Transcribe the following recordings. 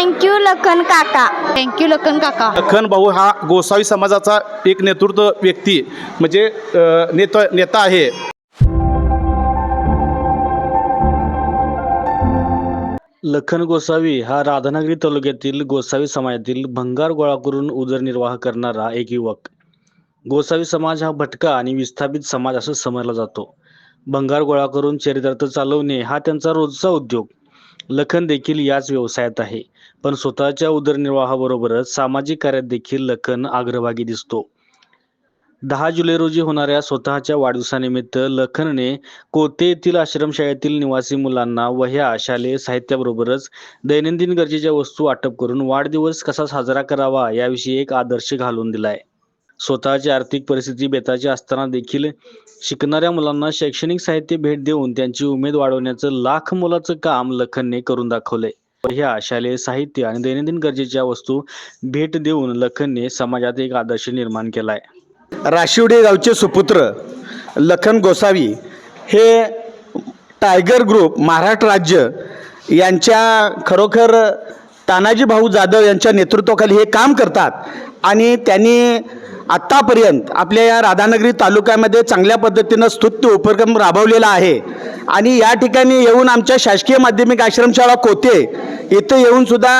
Thank you Lakhan काका. Thank you Lakhan काका. लखन भाऊ हा गोसावी समाजाचा एक नेतृत्व व्यक्ती म्हणजे अ, नेता नेता आहे. लखन गोसावी हा राधानगरी तालुक्यातील गोसावी समाजातील भंगार गोळा करून उदरनिर्वाह करणारा एक युवक. गोसावी समाज हा भटका आणि विस्थापित समाज असं समजला जातो. भंगार गोळा करून चरितार्थ चालवणे हा त्यांचा रोजचा उद्योग. लखन देखील याच व्यवसायात आहे. पण स्वतःच्या उदरनिर्वाहाबरोबरच सामाजिक कार्यात देखील लखन अग्रभागी दिसतो. दहा जुलै रोजी होणाऱ्या स्वतःच्या वाढदिवसानिमित्त लखनने कोते येथील आश्रमशाळेतील निवासी मुलांना वह्या शालेय साहित्याबरोबरच दैनंदिन गरजेच्या वस्तू वाटप करून वाढदिवस कसा साजरा करावा याविषयी एक आदर्श घालून दिलाय. स्वतःची आर्थिक परिस्थिती बेताची असताना देखील शिकणाऱ्या मुलांना शैक्षणिक साहित्य भेट देऊन त्यांची उमेद वाढवण्याचं लाख मोलाचं काम लखनने करून दाखवले. ह्या शालेय साहित्य आणि दैनंदिन गरजेच्या वस्तू भेट देऊन लखनने समाजात एक आदर्श निर्माण केलाय. राशिवडे गावचे सुपुत्र लखन गोसावी हे टायगर ग्रुप महाराष्ट्र राज्य यांच्या खरोखर तानाजी भाऊ जाधव यांच्या नेतृत्वाखाली हे काम करतात आणि त्यांनी आत्तापर्यंत आपल्या या राधानगरी तालुक्यामध्ये चांगल्या पद्धतीनं स्तुत्य उपक्रम राबवलेला आहे. आणि या ठिकाणी येऊन आमच्या शासकीय माध्यमिक आश्रमशाळा कोते इथं येऊन सुद्धा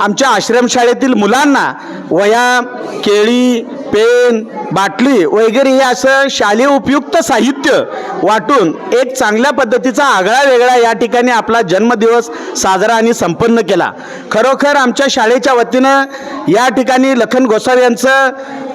आमच्या आश्रमशाळेतील मुलांना वया केळी पेन बाटली वगैरे हे असं शालेय उपयुक्त साहित्य वाटून एक चांगल्या पद्धतीचा आगळा वेगळा या ठिकाणी आपला जन्मदिवस साजरा आणि संपन्न केला. खरोखर आमच्या शाळेच्या वतीनं या ठिकाणी लखन गोसावी यांचं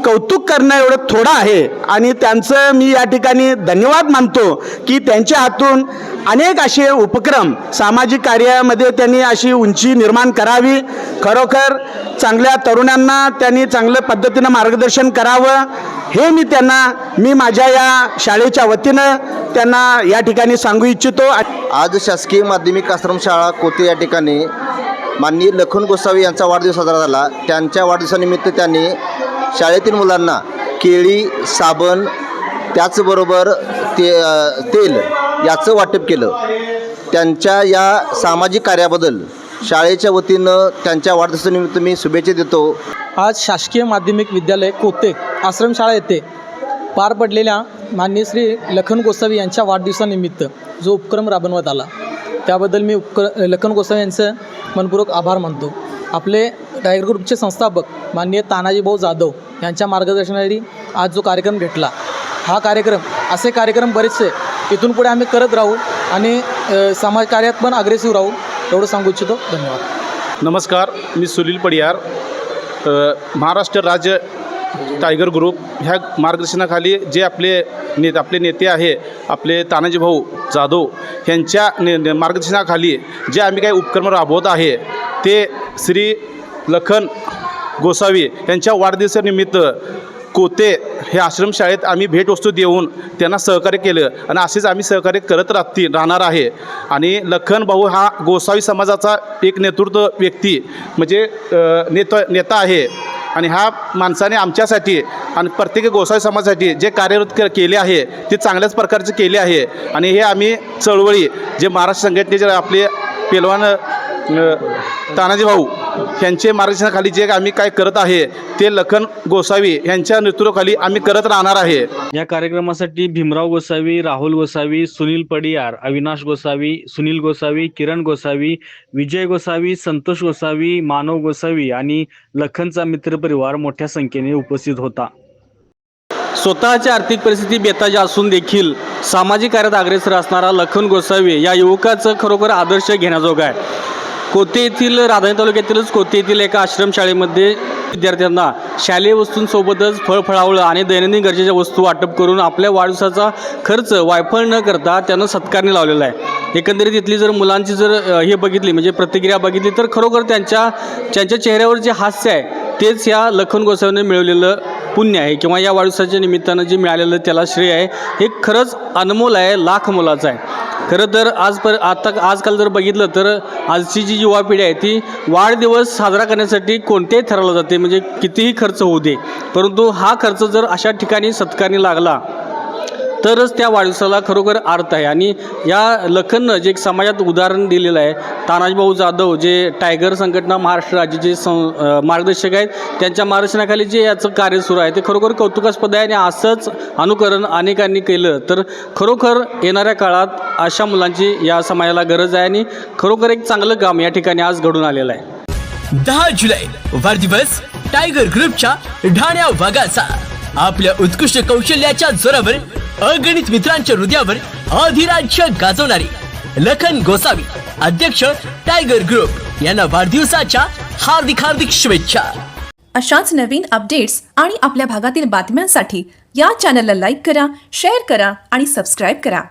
कौतुक करणं एवढं थोडं आहे आणि त्यांचं मी या ठिकाणी धन्यवाद मानतो की त्यांच्या हातून अनेक असे उपक्रम सामाजिक कार्यामध्ये त्यांनी अशी उंची निर्माण करावी. खरोखर चांगल्या तरुणांना त्यांनी चांगल्या पद्धतीनं मार्गदर्शन करावं. हे मी त्यांना मी माझ्या या शाळेच्या वतीनं त्यांना या ठिकाणी सांगू इच्छितो. आज शासकीय माध्यमिक आश्रमशाळा कोते या ठिकाणी माननीय लखन गोसावी यांचा वाढदिवस साजरा झाला. त्यांच्या वाढदिवसानिमित्त त्यांनी शाळेतील मुलांना केळी साबण त्याचबरोबर ते तेल याचं वाटप केलं. त्यांच्या या सामाजिक कार्याबद्दल शाळेच्या वतीनं त्यांच्या वाढदिवसानिमित्त मी शुभेच्छा देतो. आज शासकीय माध्यमिक विद्यालय कोते आश्रमशाळा येथे पार पडलेल्या मान्य श्री लखन गोसावी यांच्या वाढदिवसानिमित्त जो उपक्रम राबवण्यात आला त्याबद्दल मी उपक्र लखन गोसावी यांचं मनपूर्वक आभार मानतो. आपले टायगर ग्रुपचे संस्थापक माननीय तानाजीभाऊ जाधव यांच्या मार्गदर्शनाखाली आज जो कार्यक्रम घेतला हा कार्यक्रम असे कार्यक्रम बरेचसे इथून पुढे आम्ही करत राहू आणि समाजकार्यात पण अग्रेसिव्ह राहू एवढं सांगू इच्छितो. धन्यवाद. नमस्कार मी सुनील पडियार. महाराष्ट्र राज्य टायगर ग्रुप ह्या मार्गदर्शनाखाली जे आपले ने आपले नेते आहे आपले तानाजी भाऊ जाधव यांच्या ने- मार्गदर्शनाखाली जे आम्ही काही उपक्रम राबवत आहे ते श्री लखन गोसावी यांच्या वाढदिवसानिमित्त कोते हे आश्रमशाळेत आम्ही भेटवस्तू देऊन त्यांना सहकार्य केलं. आणि असेच आम्ही सहकार्य करत राहतील राहणार आहे. आणि लखन भाऊ हा गोसावी समाजाचा एक नेतृत्व व्यक्ती म्हणजे नेत नेता आहे. आणि ह्या माणसाने आमच्यासाठी आणि प्रत्येक गोसावी समाजासाठी जे कार्यरत केले आहे ते चांगल्याच प्रकारचे केले आहे. आणि हे आम्ही चळवळी जे महाराष्ट्र संघटनेचे आपले पेलवान तानाजी भाऊ यांचे मार्गदर्शनाखाली जे आम्ही काय करत आहे ते लखन गोसावी यांच्या नेतृत्वाखाली आम्ही करत राहणार आहे. या कार्यक्रमासाठी भीमराव गोसावी राहुल गोसावी सुनील पडियार अविनाश गोसावी सुनील गोसावी किरण गोसावी विजय गोसावी संतोष गोसावी मानव गोसावी आणि लखनचा मित्रपरिवार मोठ्या संख्येने उपस्थित होता. स्वतःची आर्थिक परिस्थिती बेताची असून देखील सामाजिक कार्यात अग्रेसर असणारा लखन गोसावी या युवकाचं खरोखर आदर्श घेण्याजोगा आहे. कोते येथील राधानी तालुक्यातीलच कोते येथील एका आश्रमशाळेमध्ये विद्यार्थ्यांना शालेय वस्तूंसोबतच फळफळावळं आणि दैनंदिन गरजेच्या वस्तू वाटप करून आपल्या वाढदिवसाचा खर्च वायफळ न करता त्यांना सत्कारने लावलेला आहे. एकंदरीत इथली जर मुलांची जर हे बघितली म्हणजे प्रतिक्रिया बघितली तर खरोखर त्यांच्या त्यांच्या चेहऱ्यावर जे हास्य आहे तेच या लखन गोसावीने मिळवलेलं पुण्य आहे किंवा या वाढदिवसाच्या निमित्तानं जे मिळालेलं त्याला श्रेय आहे हे खरंच अनमोल आहे लाख मोलाचं आहे. खरं तर आज पर आता आजकाल जर बघितलं तर आजची जी युवा पिढी आहे ती वाढदिवस साजरा करण्यासाठी कोणत्याही ठरवलं जाते म्हणजे कितीही खर्च होऊ दे. परंतु हा खर्च जर अशा ठिकाणी सत्कारणी लागला तरच त्या वाढदिवसाला खरोखर अर्थ आहे. आणि या लखननं जे एक समाजात उदाहरण दिलेलं आहे तानाजीभाऊ जाधव जे टायगर संघटना महाराष्ट्र राज्याचे सं मार्गदर्शक आहेत त्यांच्या मार्गदर्शनाखाली जे याचं कार्य सुरू आहे ते खरोखर कौतुकास्पद आहे आणि असंच अनुकरण अनेकांनी केलं. तर खरोखर येणाऱ्या काळात अशा मुलांची या समाजाला गरज आहे आणि खरोखर एक चांगलं काम या ठिकाणी आज घडून आलेलं आहे. दहा जुलै वाढदिवस टायगर ग्रुपच्या ढाण्या वाघाचा. आपल्या उत्कृष्ट कौशल्याच्या जोरावर अगणित मित्रांच्या हृदयावर अधिराज्य गाजवणारी लखन गोसावी अध्यक्ष टायगर ग्रुप यांना वाढदिवसाच्या हार्दिक हार्दिक शुभेच्छा. अशाच नवीन अपडेट्स आणि आपल्या भागातील बातम्यांसाठी या चॅनलला लाईक करा शेअर करा आणि सबस्क्राईब करा.